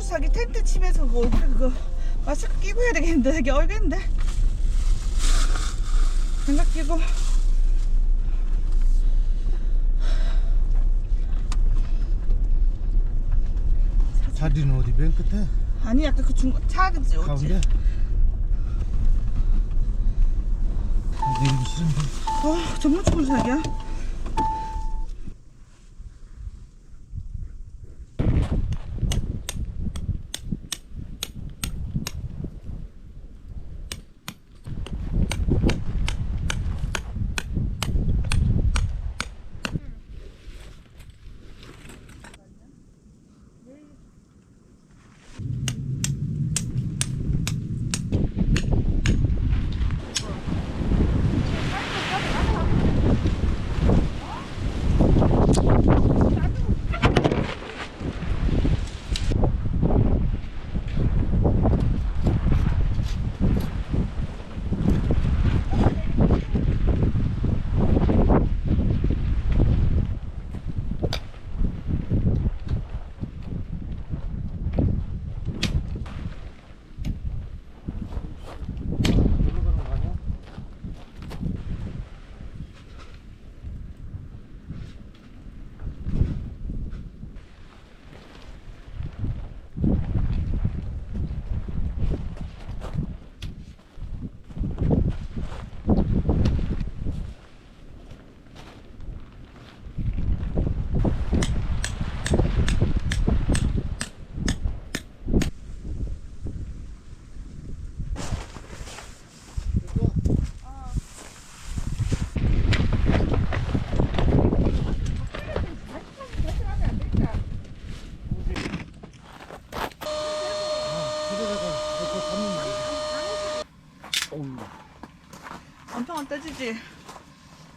추워서 자기 텐트 치면서 그 얼굴에 그거 마스크 끼고 해야 되겠는데 되게 얼겠는데? 장갑 끼고. 자리는 어디 맨 끝에? 아니 약간 그 중간 차겠지 어찌 가운데? 내리기 싫은데? 아 정말 추운 자기야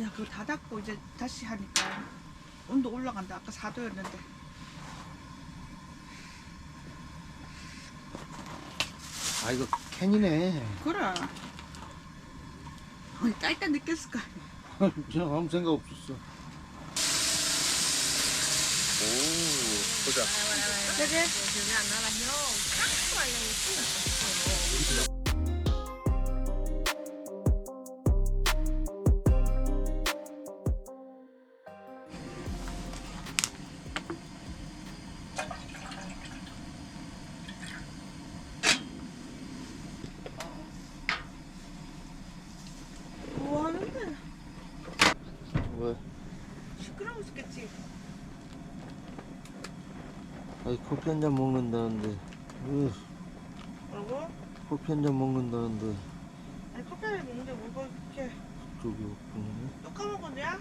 야 그거 다 닫고 이제 다시 하니까 온도 올라간다. 아까 4도였는데. 아 이거 캔이네. 그래. 아니 딸때 느꼈을 거 아니야. 그냥 아무 생각 없었어. 되게 아니 커피 한 잔 먹는다는데. 으, 뭐라고? 커피 한 잔 먹는다는데. 아니 커피를 먹는데 뭐가 이렇게 저기 없네 또 까먹었냐?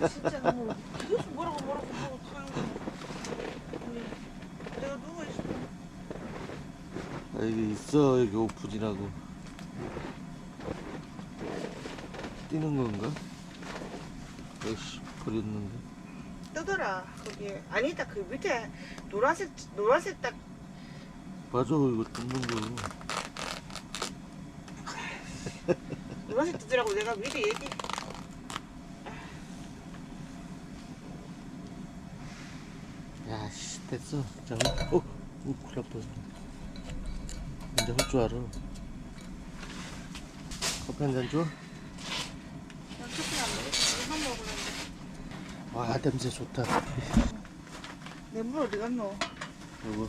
아 진짜 너무 계속 뭐라고 뭐라고 뭐라고 하는 거 내가 누워있어 아 이게 있어 여기 오픈이라고. 뛰는 건가? 역시 버렸는데 뜨더라. 거기에. 아니다 그 밑에 노란색 노란색 딱. 맞아 이거 뜯는 거. 노란색 뜨더라고 내가 미리 얘기. 야씨 됐어. 자 어? 어 큰일 날 뻔했네 이제 할 줄 알아. 커피 한 잔 줘? 난 커피 안 먹어. 이거 한 먹으려는데 와 냄새 좋다 내 물 어디 갔노? 여보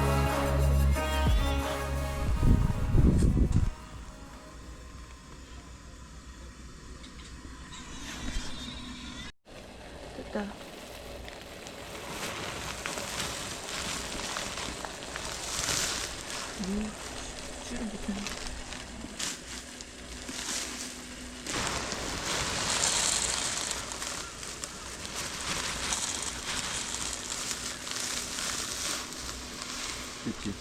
됐다. 음, 줄을 못하네. 그치?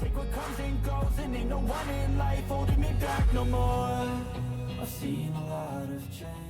Take what comes and goes, and ain't no one in life holding me back no more. I've seen a lot of change.